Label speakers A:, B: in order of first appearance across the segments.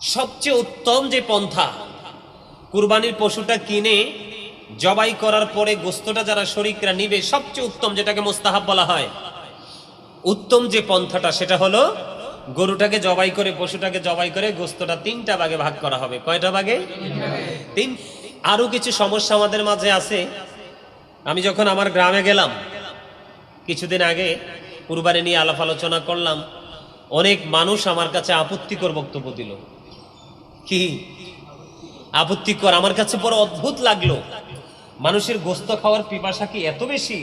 A: সবচেয়ে উত্তম যে পন্থা, কুরবানির পশুটা কিনে জবাই করার পরে গোস্তটা যারা শরিকরা নিবে, সবচেয়ে উত্তম যেটাকে মোস্তাহাব বলা হয়। উত্তম যে পন্থাটা, সেটা হলো গরুটাকে জবাই করে, পশুটাকে জবাই করে গোস্তটা তিনটা ভাগে ভাগ করা হবে। কয়টা ভাগে? তিন। আরও কিছু সমস্যা আমাদের মাঝে আছে। আমি যখন আমার গ্রামে গেলাম, কিছুদিন আগে কুরবানি নিয়ে আলাপ আলোচনা করলাম, অনেক মানুষ আমার কাছে আপত্তিকর বক্তব্য দিল। কি? আপত্তিকর। আমার কাছে বড় অদ্ভুত লাগল। মানুষের গোস্ত খাওয়ার পিপাসা কি এত বেশি?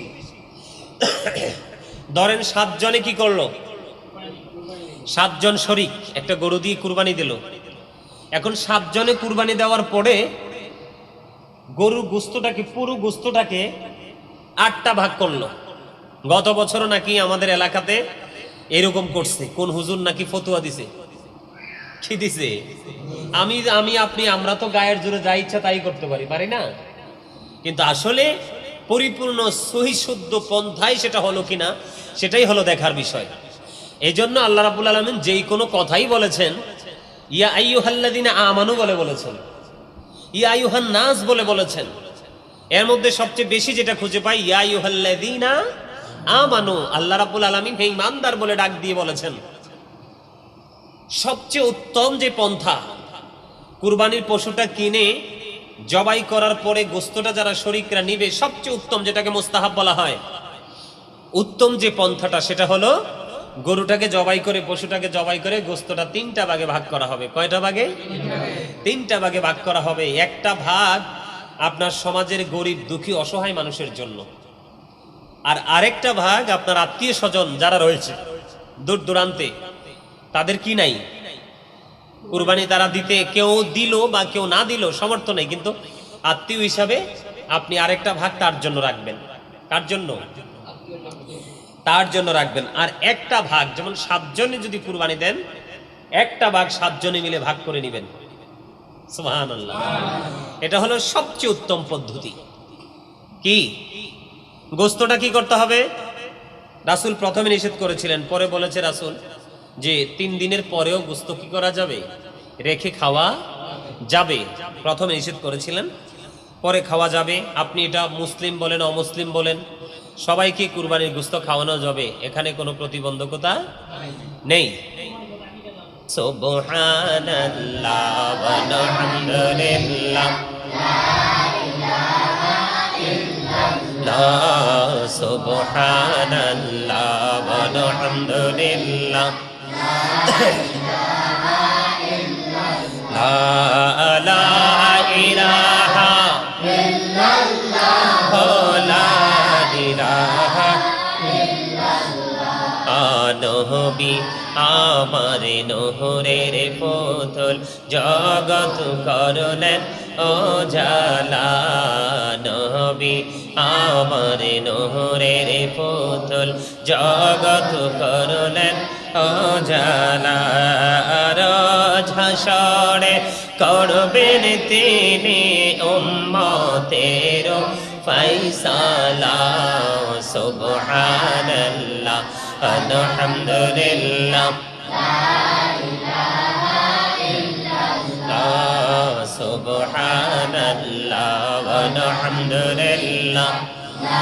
A: ধরেন সাতজনে কি করল? সাতজন শরিক, একটা গরু দিয়ে কুরবানি দিল। এখন সাতজনে কুরবানি দেওয়ার পরে গরুর গোস্তটাকে, পুরো গোস্তটাকে আটটা ভাগ করল। গত বছরও নাকি আমাদের এলাকাতে এরকম করছে। কোন হুজুর নাকি ফতুয়া দিছে? কি আমি আমি, আপনি, আমরা তো গায়ের জোরে যা ইচ্ছা তাই করতে পারি পারি না? কিন্তু আসলে পরিপূর্ণ সহি শুদ্ধ পন্থায় সেটা হলো কিনা সেটাই হলো দেখার বিষয়। এই জন্য আল্লাহ রাবুল আলমিন যেই কোনো কথাই বলেছেন, ইয়া আইয়ুহাল্লাদিনা আমানু বলে বলেছেন, ইয়া আইয়ুহান নাস বলে বলেছেন, এর মধ্যে সবচেয়ে বেশি যেটা খুঁজে পাই, ইয়া আইয়ুহাল্লাদিনা আমানু, আল্লাহ রাবুল আলমিন হে ইমানদার বলে ডাক দিয়ে বলেছেন। সবচেয়ে উত্তম যে পন্থা, কুরবানির পশুটা কিনে জবাই করার পরে গোস্তটা যারা শরিকরা নিবে, সবচেয়ে উত্তম যেটাকে মোস্তাহাব বলা হয়। উত্তম যে পন্থাটা, সেটা হলো গরুটাকে জবাই করে, পশুটাকে জবাই করে গোস্তটা তিনটা ভাগে ভাগ করা হবে। কয়টা ভাগে? তিনটা ভাগে ভাগ করা হবে। একটা ভাগ আপনার সমাজের গরিব, দুঃখী, অসহায় মানুষের জন্য। আর আরেকটা ভাগ আপনার আত্মীয় স্বজন যারা রয়েছে, দূর দূরান্তে তাদের কি নাই? কুরবানি তারা দিতে কেউ দিল বা কেউ না দিল, সমর্থ নেই, কিন্তু আত্মীয় হিসাবে আপনি আরেকটা ভাগ তার জন্য রাখবেন। কার জন্য? তার জন্য রাখবেন। আর একটা ভাগ, যেমন সাতজনে যদি কুরবানি দেন, একটা ভাগ সাতজনে মিলে ভাগ করে নেবেন। এটা হলো সবচেয়ে উত্তম পদ্ধতি। কি? গোস্তটা কি করতে হবে? রাসুল প্রথমে নিষেধ করেছিলেন, পরে বলেছে রাসূল যে তিন দিনের পরেও গোস্ত কি করা যাবে? রেখে খাওয়া যাবে। প্রথমে নিষেধ করেছিলেন, পরে খাওয়া যাবে। আপনি এটা মুসলিম বলেন, অমুসলিম বলেন, সবাইকে কুরবানির গোস্ত খাওয়ানো যাবে। এখানে কোনো প্রতিবন্ধকতা নেই। সুবহানাল্লাহ ইলাহা আমার নহরের পুতুল জগৎ করলেন ও জালা নবী। আমার নহরের পুতুল জগৎ করলেন জালা ঝাসড়ে করবেন তিনি উম্মতের ফৈসালা সুবহানাল্লাহ আলহামদুলিল্লাহ। সুবহানাল্লাহ আলহামদুলিল্লাহ। লা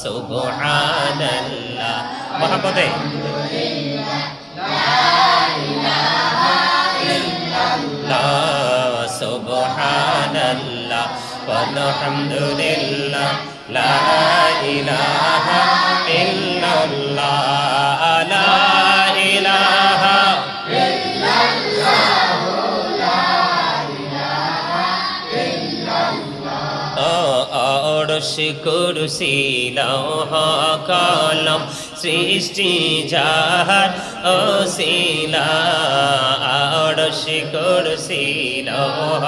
A: সুবহানাল্লাহ মহাপদে সুবহানাল্লাহ walhamdulillah la ilaha illallah অরশ কুরসি লৌহ কলম সৃষ্টি যাহার অশিলা। অরশ কুরসি লৌহ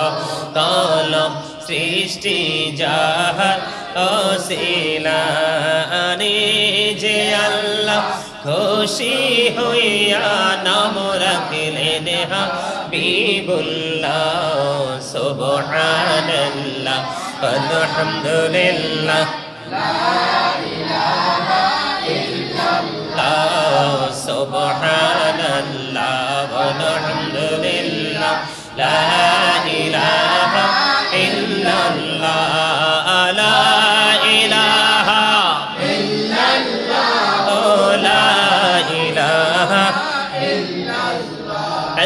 A: কলম সৃষ্টি যাহার অশিলা। রে যে আল্লাহ খুশি হইয়া নাম রাখলেন হাবিবুল্লাহ, সুবহানাল্লাহ। আলহামদুলিল্লাহ সুবহানাল্লাহ আলহামদুলিল্লাহ লা ইলাহা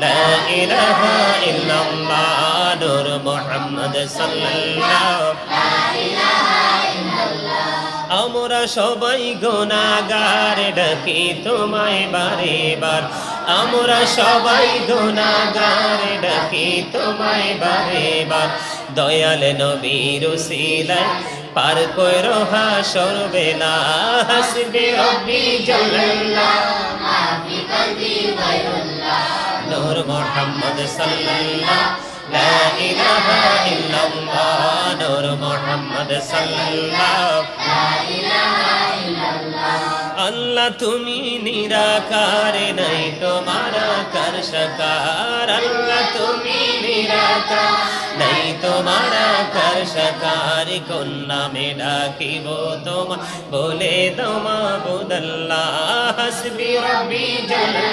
A: لا إله إلا الله نور محمد صلى الله আমরা সবাই গোনাগার ডাকি তোমায় বারে বার আমরা সবাই গোনাগার ডাকি তোমায় বারে বার দয়াল নবীর সিলাই পার কইর হাসর বেলা হাসবে রব্বি জাল্লাল্লাহ নূর মোহাম্মদ সাল্লাল্লাহ। লা ইলাহা ইল্লাল্লাহ, নূর মোহাম্মদ সাল্লাল্লাহ। আল্লাহ তুমি নিরাকার, নাই তোমার কার আল্লাহ তুমি নিরাকার, নাই তোমার কার সকার। কোন নামে ডাকিব তোমা বলে তোমা বুদল্লাহ, হাসবি রব্বি জাল্লাল্লাহ